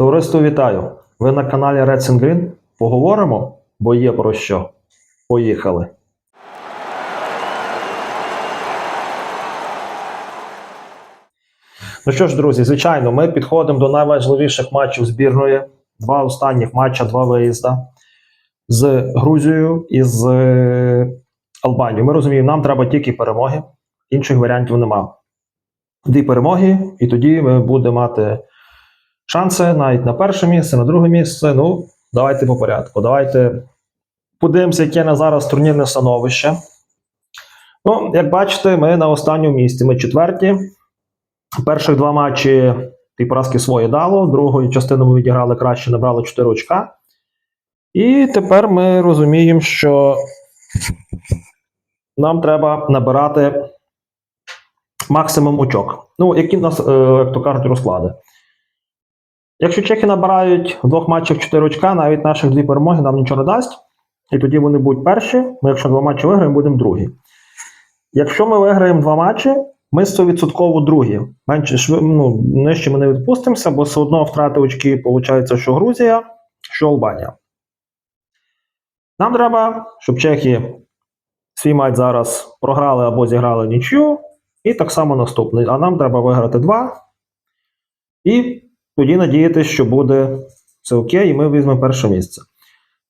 Товариство вітаю! Ви на каналі Reds and Green. Поговоримо, бо є про що. Поїхали. Ну що ж, друзі, звичайно, ми підходимо до найважливіших матчів збірної. Два останніх матча, два виїзда з Грузією і з е, Албанією. Ми розуміємо, нам треба тільки перемоги, інших варіантів немає. Дві перемоги, і тоді ми будемо мати шанси навіть на перше місце, на друге місце. Ну, давайте по порядку. Давайте подивимося, яке на зараз турнірне становище. Ну, як бачите, ми на останньому місці. Ми четверті. Перших два матчі ті поразки свої дало, другою частину ми відіграли краще, набрали 4 очка. І тепер ми розуміємо, що нам треба набирати максимум очок. Ну, які в нас, е, як то кажуть, розклади. Якщо чехи набирають в двох матчах 4 очка, навіть наших дві перемоги нам нічого не дасть. І тоді вони будуть перші. Ми, якщо два матчі виграємо, будемо другі. Якщо ми виграємо два матчі, ми 100% другі. Менше ну, нижче ми не відпустимося, бо все одно втрати очки, виходить, що Грузія, що Албанія. Нам треба, щоб чехи свій матч зараз програли або зіграли нічю, і так само наступний. А нам треба виграти два. І тоді надіятися, що буде все окей, і ми візьмемо перше місце.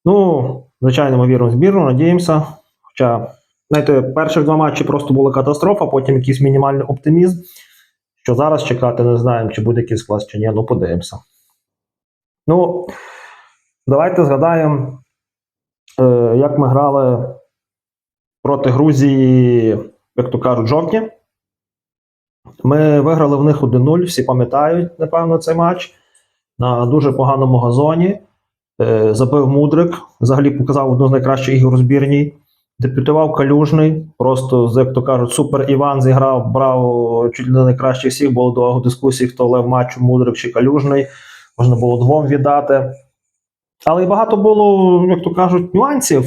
Ну, звичайно, ми віримо в збірну, надіємося. Хоча, знаєте, перших два матчі просто була катастрофа, потім якийсь мінімальний оптимізм. Що зараз чекати, не знаємо, чи буде якийсь клас, чи ні, ну подивимося. Ну, давайте згадаємо, е, як ми грали проти Грузії, як то кажуть, жовтні. Ми виграли в них 1-0, всі пам'ятають, напевно, цей матч. На дуже поганому газоні. Е, забив Мудрик, взагалі показав одну з найкращих ігор у збірній. Дебютував Калюжний, просто, як то кажуть, супер Іван зіграв, брав чуть не найкращих всіх, було довго дискусій, хто лев матчу, Мудрик чи Калюжний. Можна було двом віддати. Але і багато було, як то кажуть, нюансів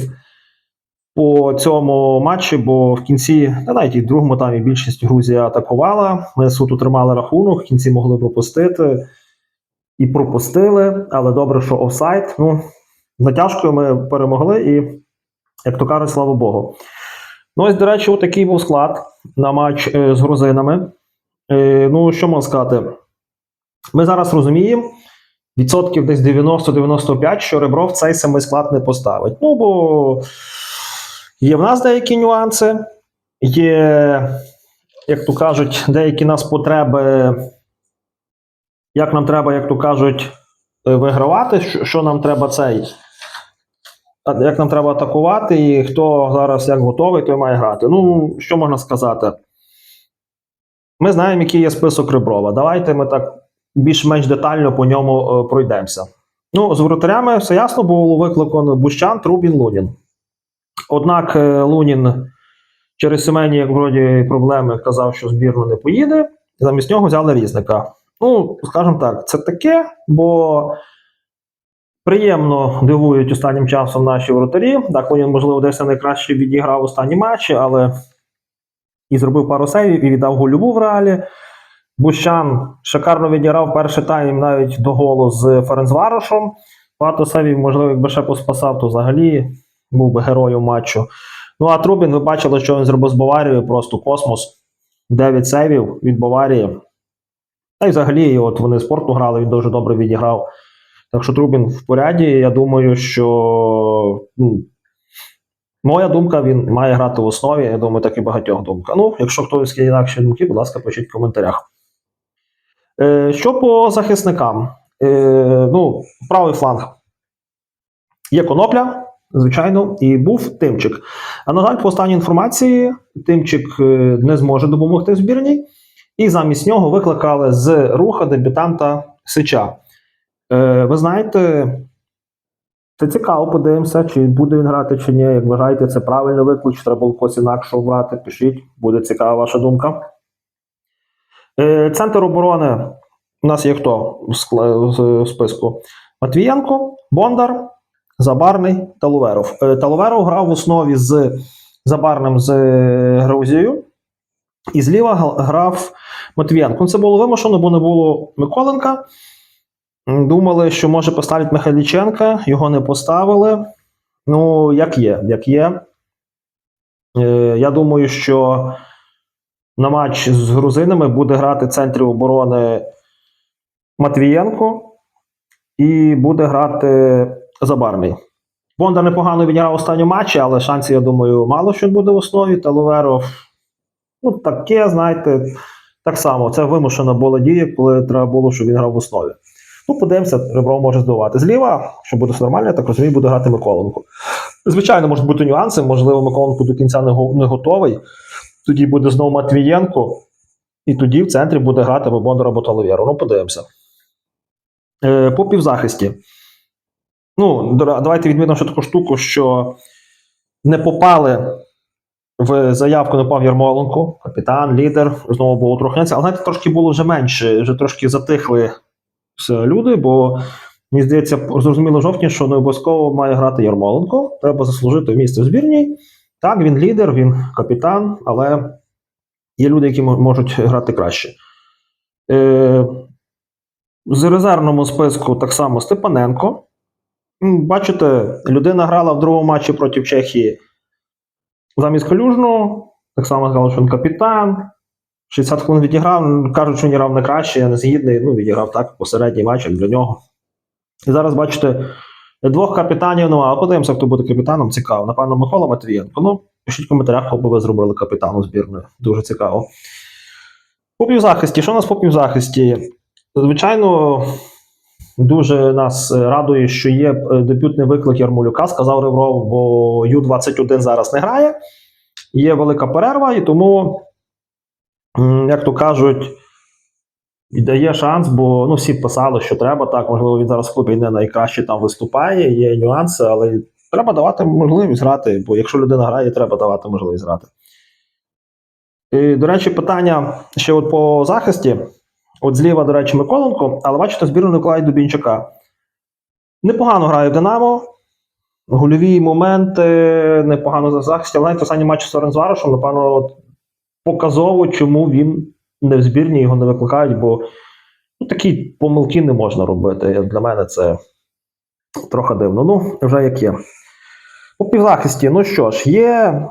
по цьому матчі, бо в кінці, навіть і в другому таймі більшість Грузія атакувала. Ми суто тримали рахунок, в кінці могли пропустити і пропустили, але добре, що офсайд. Ну, натяжкою ми перемогли і, як то кажуть, слава Богу. Ну, ось, до речі, отакий був склад на матч е, з грузинами. Е, ну, що можна сказати? Ми зараз розуміємо, відсотків десь 90-95, що Ребров цей самий склад не поставить. Ну, бо є в нас деякі нюанси, є, як то кажуть, деякі нас потреби як нам треба, як то кажуть, е, вигравати, що, нам треба цей. Як нам треба атакувати, і хто зараз як готовий, той має грати. Ну, що можна сказати? Ми знаємо, який є список Реброва. Давайте ми так більш-менш детально по ньому е, пройдемося. Ну, з воротарями все ясно було викликано Бущан, Трубін, Лунін. Однак е, Лунін через сімейні, як вроді, проблеми казав, що збірну не поїде. Замість нього взяли різника. Ну, скажімо так, це таке, бо приємно дивують останнім часом наші воротарі. Так, він, можливо, десь найкраще відіграв останні матчі, але і зробив пару сейвів, і віддав гольову в реалі. Бущан шикарно відіграв перший тайм навіть до голу з Ференцварошем. Багато сейвів, можливо, якби ще поспасав, то взагалі був би героєм матчу. Ну а Трубін, ви бачили, що він зробив з Баварією, просто космос. 9 сейвів від Баварії. Та й взагалі, от вони спорту грали, він дуже добре відіграв. Так що Трубін в поряді. Я думаю, що ну, моя думка, він має грати в основі. Я думаю, так і багатьох думка. Ну, якщо хтось є інакші думки, будь ласка, пишіть в коментарях. Е, що по захисникам? Е, ну, правий фланг. Є конопля, звичайно, і був Тимчик. А на жаль, по останній інформації, Тимчик е, не зможе допомогти збірній. І замість нього викликали з руха дебютанта Сича. Е, ви знаєте, це цікаво, подивимося, чи буде він грати, чи ні. Як вважаєте, це правильний виклик, треба було когось інакшого брати, пишіть, буде цікава ваша думка. Е, центр оборони у нас є хто в списку? Матвієнко, Бондар, Забарний та Луверов. Е, Талуверов грав в основі з Забарним з е, Грузією. І зліва грав Матвієнко. Це було вимушено, бо не було Миколенка. Думали, що може поставити Михайліченка, його не поставили. Ну, як є, як є. Е, я думаю, що на матч з грузинами буде грати в центрі оборони Матвієнко і буде грати Забарний. Бондар непогано відіграв останню матчі, але шансів, я думаю, мало що буде в основі. Таловеров, ну, таке, знаєте, так само. Це вимушена була дія, коли треба було, щоб він грав в основі. Ну, подивимося, Ребров може здивувати. Зліва, що буде все нормально, я так розумію, буде грати Миколенко. Звичайно, можуть бути нюанси, можливо, Миколенко до кінця не, готовий. Тоді буде знову Матвієнко, і тоді в центрі буде грати або Бондар або Таловєров. Ну, подивимося. Е, по півзахисті. Ну, давайте відмітимо ще таку штуку, що не попали в заявку, не попав Ярмоленко, капітан, лідер. Знову було трохи. Але знаєте, трошки було вже менше, вже трошки затихли люди, бо мені здається, зрозуміло жовтні, що не обов'язково має грати Ярмоленко. Треба заслужити місце в збірній. Так, він лідер, він капітан, але є люди, які можуть грати краще. Е, з резервному списку так само Степаненко. М, Бачите, людина грала в другому матчі проти Чехії замість Калюжного. Так само сказали, що він капітан. 60 хвилин відіграв. Кажуть, що він грав не краще, я не згідний. Ну, відіграв так посередній матч для нього. І зараз бачите, двох капітанів нема. А подивимося, хто буде капітаном. Цікаво. Напевно, Микола Матвієнко. Ну, пишіть в коментарях, кого би ви зробили капітаном збірної. Дуже цікаво. По півзахисті. Що у нас по півзахисті? Звичайно, дуже нас е, радує, що є е, дебютний виклик Ярмолюка, сказав Ребров, бо Ю-21 зараз не грає. Є велика перерва, і тому, як то кажуть, дає шанс, бо ну, всі писали, що треба так. Можливо, він зараз в клубі не найкраще там виступає, є нюанси, але треба давати можливість грати, бо якщо людина грає, треба давати можливість грати. І, до речі, питання ще от по захисті. От зліва, до речі, Миколенко, але бачите, збірну Николая Дубінчака. Непогано грає в Динамо. Гольові моменти, непогано за захисті. Але навіть останній матч з Ференцварушем, напевно, от показово, чому він не в збірні, його не викликають, бо ну, такі помилки не можна робити. Для мене це трохи дивно. Ну, вже як є. По півзахисті, ну що ж, є.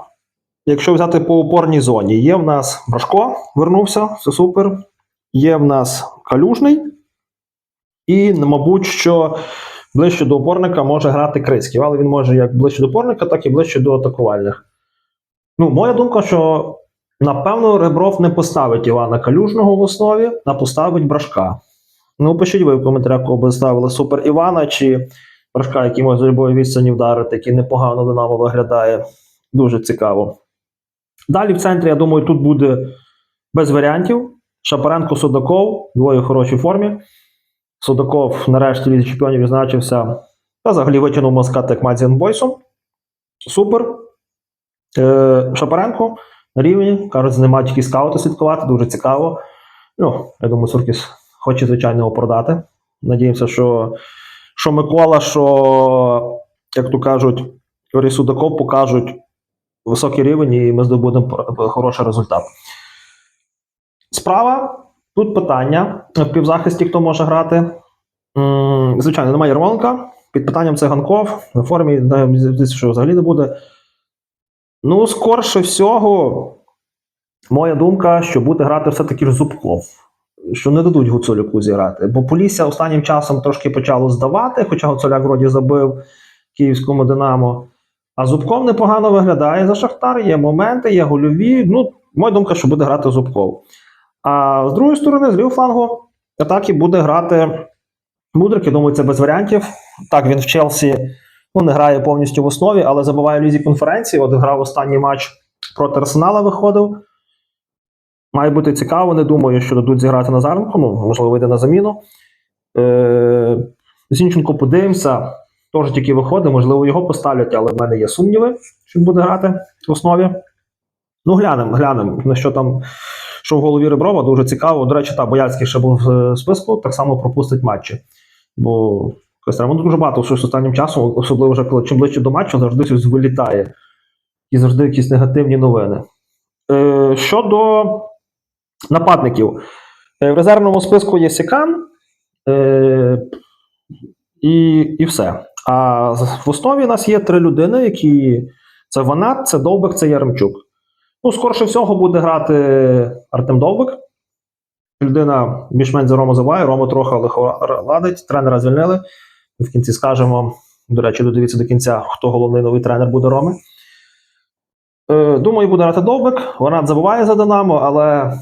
Якщо взяти по опорній зоні, є в нас Брашко, вернувся, все супер. Є в нас Калюжний, і, мабуть, що ближче до опорника може грати Крицький, але він може як ближче до опорника, так і ближче до атакувальних. Ну, моя думка, що напевно Ребров не поставить Івана Калюжного в основі, а поставить Брашка. Ну, пишіть ви в коментарях, кого би ставили Супер Івана чи Брашка, який може з любої відстані вдарити, який непогано Динамо виглядає. Дуже цікаво. Далі в центрі, я думаю, тут буде без варіантів. Шапаренко Судаков, двоє в хорошій формі. Судаков нарешті від чемпіонів відзначився. Та взагалі витягнув можна сказати, як Мадзін Бойсом. Супер. Е, Шапаренко на рівні. Кажуть, з ним тільки скаути слідкувати, дуже цікаво. Ну, я думаю, Суркіс хоче, звичайно, його продати. Надіємося, що, що Микола, що, як то кажуть, Юрій Судаков покажуть високий рівень, і ми здобудемо хороший результат. Справа. Тут питання в півзахисті, хто може грати. Звичайно, немає Ярмоленка. Під питанням це Ганков На формі, що взагалі не буде. Ну, скорше всього, моя думка, що буде грати все-таки Зубков. Що не дадуть Гуцулюку зіграти. Бо Полісся останнім часом трошки почало здавати, хоча Гуцуляк вроді забив київському Динамо. А Зубков непогано виглядає за Шахтар, є моменти, є гольові. Ну, моя думка, що буде грати Зубков. А з другої сторони, з лівого флангу атаки буде грати Мудрик. Я думаю, це без варіантів. Так, він в Челсі ну, не грає повністю в основі, але забуває в лізі конференції. От грав останній матч проти Арсенала, виходив. Має бути цікаво. Не думаю, що дадуть зіграти Назаренко. Ну, можливо, вийде на заміну. Е- Зінченко подивимося. Теж тільки виходить, можливо, його поставлять, але в мене є сумніви, що буде грати в основі. Ну, глянемо, глянемо, на що там, що в голові Реброва, дуже цікаво. До речі, та Боярський ще був в списку, так само пропустить матчі. Бо ну, дуже багато щось останнім часом, особливо вже коли чим ближче до матчу, завжди щось вилітає. І завжди якісь негативні новини. Е, щодо нападників, Е, в резервному списку є Сікан, Е, і, і все. А в основі у нас є три людини, які це Ванат, це Довбик, це Яремчук. Ну, скорше всього, буде грати Артем Довбик. Людина більш-менш за Рому забуває, Рома трохи лихоладить, тренера звільнили. Ми в кінці скажемо. До речі, додивіться до кінця, хто головний новий тренер буде Роми. Е, думаю, буде грати Довбик. Ванат забуває за Динамо, але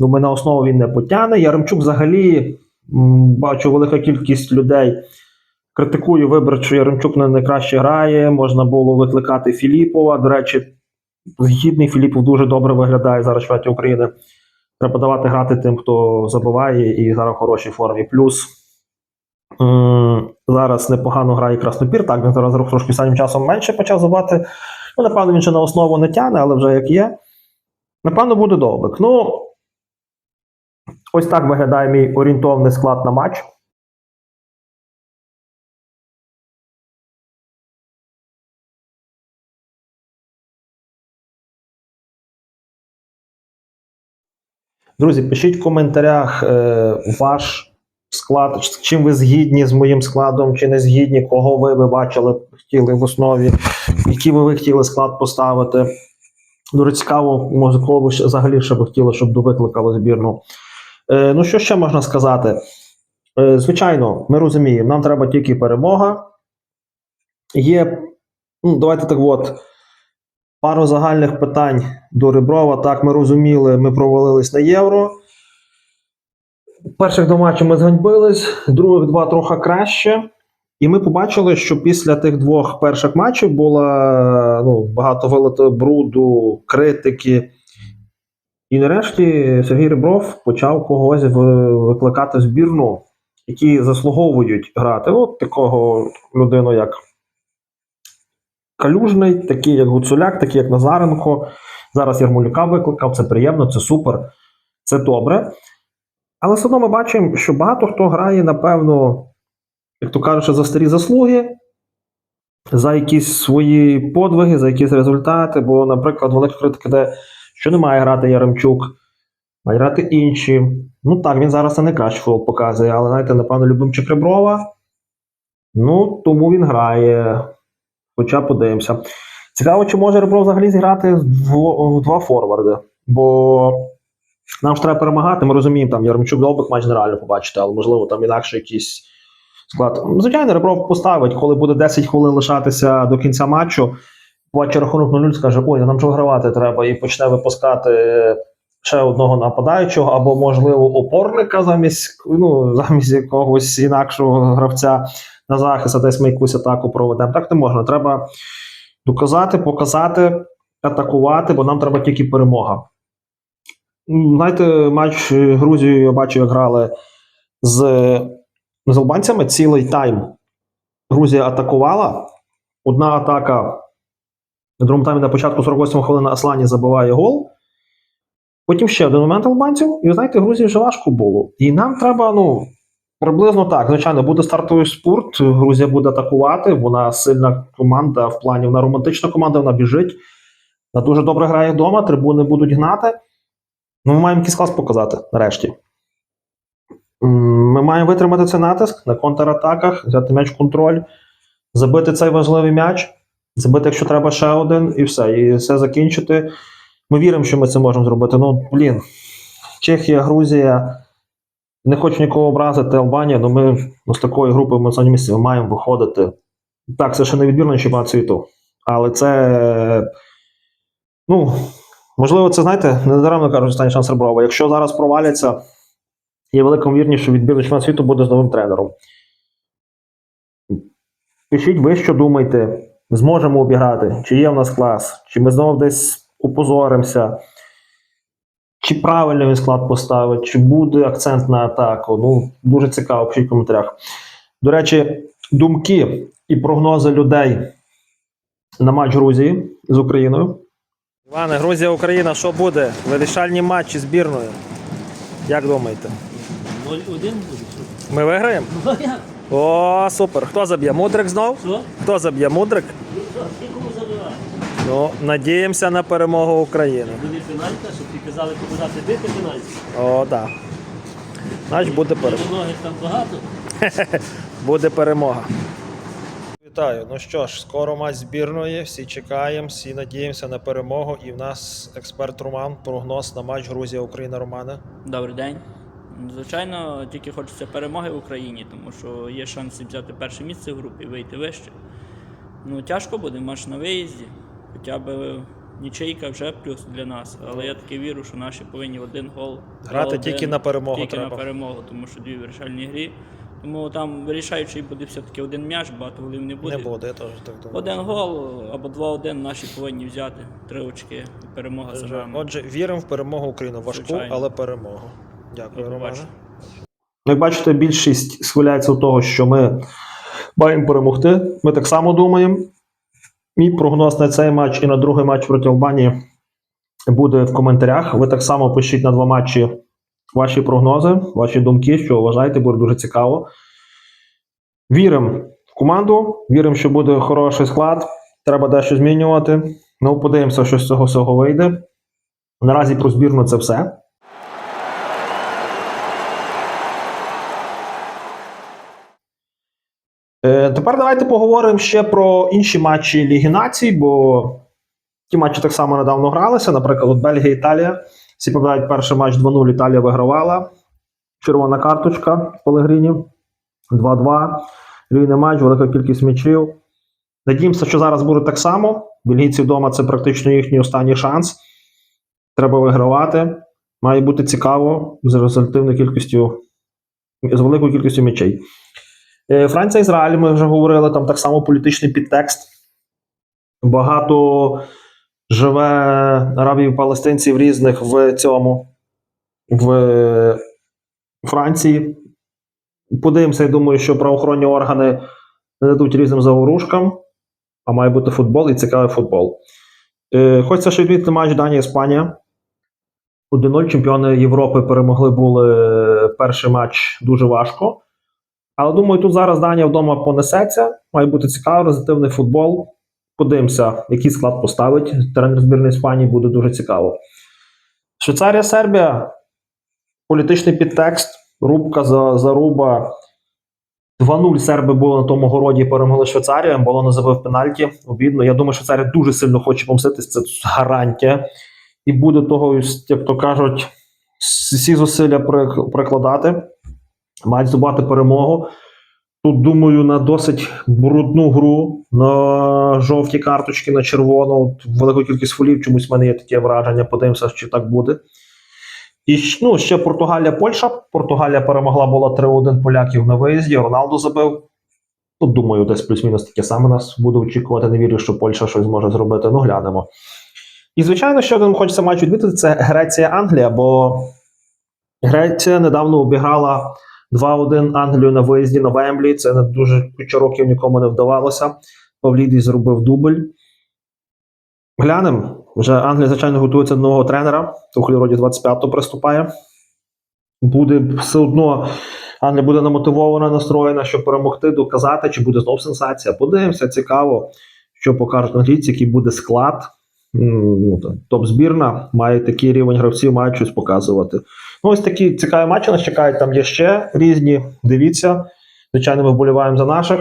думаю, на основу він не потягне. Яремчук взагалі бачу велика кількість людей. Критикую вибір, що Яремчук не найкраще грає. Можна було викликати Філіпова. До речі, згідний Філіпов дуже добре виглядає зараз в чемпіонаті України. Треба давати грати тим, хто забиває, і зараз в хорошій формі. Плюс зараз непогано грає Краснопір. Так, він зараз трошки останнім часом менше почав забивати. Ну, напевно, він ще на основу не тягне, але вже як є. Напевно, буде довбик. Ну, ось так виглядає мій орієнтовний склад на матч. Друзі, пишіть в коментарях е, ваш склад, чим ви згідні з моїм складом, чи не згідні, кого ви би бачили, хотіли в основі, який ви хотіли склад поставити. Дуже цікаво, може, кого ви взагалі ще би хотіли, щоб довикликали збірну. Е, ну, що ще можна сказати? Е, звичайно, ми розуміємо, нам треба тільки перемога. Є, ну, давайте так от. Пару загальних питань до Реброва. Так, ми розуміли, ми провалились на євро. Перших два матчі ми зганьбились, других два трохи краще. І ми побачили, що після тих двох перших матчів було ну, багато вилито бруду, критики. І нарешті Сергій Ребров почав когось викликати збірну, які заслуговують грати. От такого людину, як Калюжний, такий як Гуцуляк, такий як Назаренко. Зараз Ярмолюка викликав, це приємно, це супер, це добре. Але все одно ми бачимо, що багато хто грає, напевно, як то кажуть, за старі заслуги, за якісь свої подвиги, за якісь результати. Бо, наприклад, велика критика, де що не має грати Яремчук, має грати інші. Ну так, він зараз не найкращий футбол показує, але знаєте, напевно, Любимчик Реброва. Ну, тому він грає. Хоча подивимося. Цікаво, чи може Ребров взагалі зіграти в два форварди. Бо нам ж треба перемагати. Ми розуміємо, там Яремчук Довбик матч нереально побачити, але можливо там інакше якийсь склад. Звичайно, Ребров поставить, коли буде 10 хвилин лишатися до кінця матчу. Бачить рахунок 0 скаже: ой, нам же вигравати треба, і почне випускати ще одного нападаючого, або, можливо, опорника замість, ну, замість якогось інакшого гравця на захист, а десь ми якусь атаку проведемо. Так не можна. Треба доказати, показати, атакувати, бо нам треба тільки перемога. Знаєте, матч Грузію я бачив, як грали з, з албанцями цілий тайм. Грузія атакувала. Одна атака на другому таймі на початку 48 хвилини Аслані забиває гол. Потім ще один момент албанців, і ви знаєте, Грузії вже важко було. І нам треба, ну, приблизно так. Звичайно, буде стартовий спорт. Грузія буде атакувати. Вона сильна команда в плані, вона романтична команда, вона біжить. Вона дуже добре грає вдома, трибуни будуть гнати. Ну, ми маємо якийсь клас показати нарешті. Ми маємо витримати цей натиск на контратаках, взяти м'яч контроль, забити цей важливий м'яч, забити, якщо треба, ще один, і все. І все закінчити. Ми віримо, що ми це можемо зробити. Ну, блін, Чехія, Грузія. Не хочу нікого образити, Албанія, але ми ну, з такої групи ми останні місці маємо виходити. Так, це ще не відбірний чемпіонат світу. Але це. Ну, можливо, це, знаєте, не даремно кажуть, останній шанс Реброва. Якщо зараз проваляться, є велика ймовірність, що відбірний чемпіонат світу буде з новим тренером. Пишіть ви, що думаєте, зможемо обіграти, чи є в нас клас, чи ми знову десь упозоримося, чи правильно він склад поставить, чи буде акцент на атаку. Ну, дуже цікаво, пишіть в коментарях. До речі, думки і прогнози людей на матч Грузії з Україною. Іване, Грузія, Україна, що буде? Вирішальні матчі збірною. Як думаєте? 0-1 буде. Ми виграємо? Ну? О, супер. Хто заб'є? Мудрик знов? Що? Хто заб'є? Мудрик? Забиває? Ну, надіємося на перемогу України. Буде ти казали, куди дати бити пенальті. О, так. Значить буде перемога. Ноги там багато. Буде перемога. Вітаю. Ну що ж, скоро матч збірної. Всі чекаємо, всі надіємося на перемогу. І в нас експерт Роман, прогноз на матч Грузія-Україна Романе. Добрий день. Звичайно, тільки хочеться перемоги в Україні, тому що є шанси взяти перше місце в групі, і вийти вище. Ну, тяжко буде матч на виїзді. Хоча б нічийка вже плюс для нас. Але я таки вірю, що наші повинні один гол. Грати один, тільки на перемогу тільки треба. на перемогу, тому що дві вирішальні грі. Тому там вирішаючий буде все-таки один м'яч, багато голів не буде. Не буде, я теж так думаю. Один гол або два-один наші повинні взяти. Три очки перемога за Отже, нами. Отже, віримо в перемогу України. Важку, Звичайно. але перемогу. Дякую, Романе. Як бачите, більшість схиляється до того, що ми маємо перемогти. Ми так само думаємо. Мій прогноз на цей матч і на другий матч проти Албанії буде в коментарях. Ви так само пишіть на два матчі ваші прогнози, ваші думки, що вважаєте, буде дуже цікаво. Віримо в команду, віримо, що буде хороший склад. Треба дещо змінювати. Ну, подивимося, що з цього всього вийде. Наразі про збірну це все. Тепер давайте поговоримо ще про інші матчі Ліги Націй, бо ті матчі так само недавно гралися. Наприклад, от Бельгія Італія. Всі пам'ятають, перший матч 2-0 Італія вигравала. Червона карточка в Пелегрині. 2-2. Рівний матч, велика кількість м'ячів. Надіємося, що зараз буде так само. Бельгійці вдома це практично їхній останній шанс. Треба вигравати. Має бути цікаво з результативною кількістю, з великою кількістю м'ячей. Е, Франція, Ізраїль, ми вже говорили, там так само політичний підтекст. Багато живе арабів палестинців різних в цьому, в Франції. Подивимося, я думаю, що правоохоронні органи не дадуть різним заворушкам, а має бути футбол і цікавий футбол. Е, Хочеться ще відмітити матч Данія-Іспанія. 1-0 чемпіони Європи перемогли були перший матч дуже важко. Але думаю, тут зараз Данія вдома понесеться. Має бути цікавий, результативний футбол. Подивимося, який склад поставить. Тренер збірної Іспанії буде дуже цікаво. Швейцарія, Сербія. Політичний підтекст. Рубка за заруба. 2-0 серби були на тому городі, перемогли Швейцарію. Було не забив пенальті. Обідно. Я думаю, Швейцарія дуже сильно хоче помститись. Це гарантія. І буде того, як то кажуть, всі зусилля прикладати мають здобувати перемогу. Тут, думаю, на досить брудну гру, на жовті карточки, на червону, велику кількість фолів. Чомусь в мене є таке враження. Подивимося, чи так буде. І ну, ще Португалія, Польща. Португалія перемогла була 3-1 поляків на виїзді. Роналду забив. Тут, думаю, десь плюс-мінус таке саме нас буде очікувати. Не вірю, що Польща щось зможе зробити. Ну, глянемо. І, звичайно, ще один хочеться матч відмітити: це Греція-Англія, бо Греція недавно обіграла 2-1 Англію на виїзді на Вемблі. Це не дуже куча років нікому не вдавалося. Павлідій зробив дубль. Глянемо. Вже Англія, звичайно, готується до нового тренера. Тухлі роді 25-го приступає. Буде все одно. Англія буде намотивована, настроєна, щоб перемогти, доказати, чи буде знов сенсація. Подивимося, цікаво, що покажуть англійці, який буде склад. М, Ну, топ-збірна має такий рівень гравців, мають щось показувати. Ну, ось такі цікаві матчі нас чекають. Там є ще різні. Дивіться. Звичайно, ми вболіваємо за наших.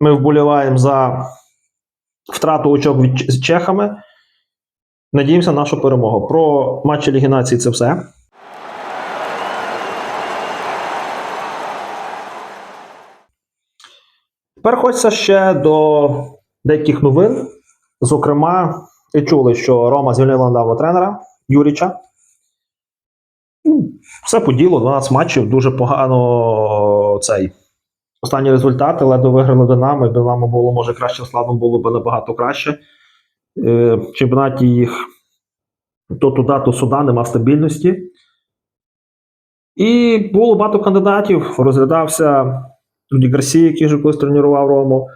Ми вболіваємо за втрату очок від з чехами. Надіємося на нашу перемогу. Про матчі Ліги Націй це все. Тепер хочеться ще до деяких новин. Зокрема, ви чули, що Рома звільнила недавно тренера Юріча. Ну, Все по ділу, 12 матчів, дуже погано цей. Останні результати ледве виграли Динамо, і Динамо було, може, кращим складом було б набагато краще. Е, в чемпіонаті їх то туди, то сюди, нема стабільності. І було багато кандидатів. Розглядався Руді Гарсі, який вже колись тренував Рому.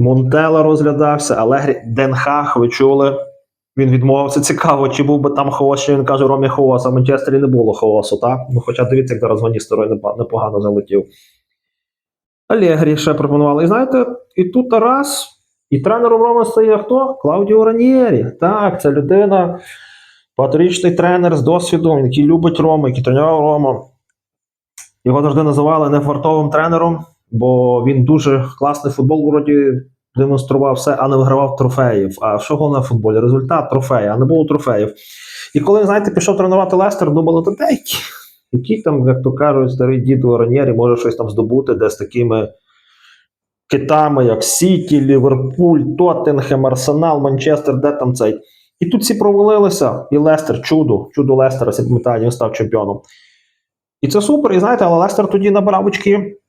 Монтела розглядався, Алегрі Денхах, ви чули. Він відмовився. Цікаво, чи був би там хаос, що він каже, Ромі хаос, а в Манчестері не було хаосу, так? Ну, хоча дивіться, як зараз Вані непогано залетів. Алегрі ще пропонували. І знаєте, і тут раз, і тренером Рома стає хто? Клаудіо Раньєрі. Так, це людина, багаторічний тренер з досвідом, який любить Рому, який тренував Рому. Його завжди називали нефартовим тренером, бо він дуже класний футбол вроді демонстрував все, а не вигравав трофеїв. А що головне в футболі? Результат трофеї, а не було трофеїв. І коли, знаєте, пішов тренувати Лестер, думали, та дай, який там, як то кажуть, старий дід у Ранєрі може щось там здобути, де з такими китами, як Сіті, Ліверпуль, Тоттенхем, Арсенал, Манчестер, де там цей. І тут всі провалилися, і Лестер, чудо, чудо Лестера, всі він став чемпіоном. І це супер, і знаєте, але Лестер тоді набирав очки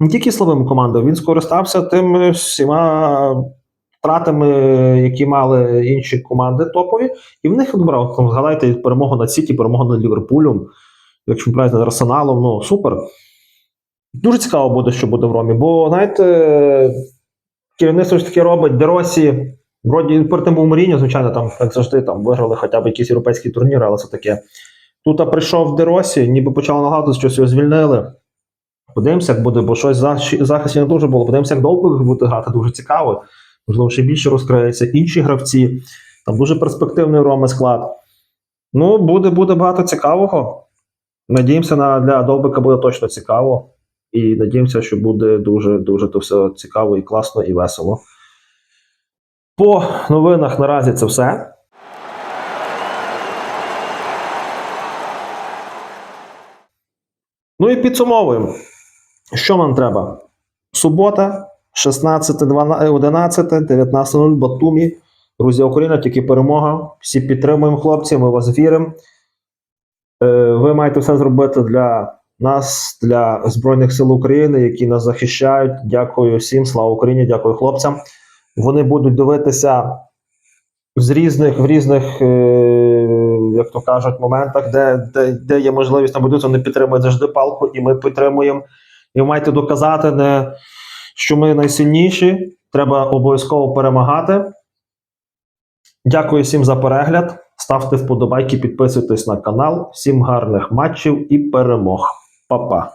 не тільки слабими командами, він скористався тими всіма втратами, які мали інші команди топові, і в них там, згадайте, перемогу над Сіті, перемогу над Ліверпулем, якщо правильно, над Арсеналом, ну супер. Дуже цікаво буде, що буде в Ромі, бо, знаєте, керівництво ж таке робить, Деросі, вроді перед був Моріньо, звичайно, там, як завжди, там виграли хоча б якісь європейські турніри, але це таке. Тут прийшов Деросі, ніби почав нагадувати, що його звільнили. Подивимося, як буде, бо щось за захисті не дуже було. Подивимося, як довго буде грати, дуже цікаво. Можливо, ще більше розкриється. Інші гравці. Там дуже перспективний Роми склад. Ну, буде, буде багато цікавого. Надіємося, на, для Довбика буде точно цікаво. І надіємося, що буде дуже дуже то все цікаво і класно, і весело. По новинах наразі це все. Ну і підсумовуємо. Що нам треба? Субота, 16.11, 19.00 Батумі. Друзі, Україна, тільки перемога. Всі підтримуємо хлопці, ми вас віримо. Е, Ви маєте все зробити для нас, для Збройних сил України, які нас захищають. Дякую всім, слава Україні, дякую хлопцям. Вони будуть дивитися з різних, в різних, е, як то кажуть, моментах, де, де, де є можливість там будуть, вони підтримують завжди палку, і ми підтримуємо. І ви маєте доказати, не, що ми найсильніші. Треба обов'язково перемагати. Дякую всім за перегляд. Ставте вподобайки, підписуйтесь на канал. Всім гарних матчів і перемог. Па-па.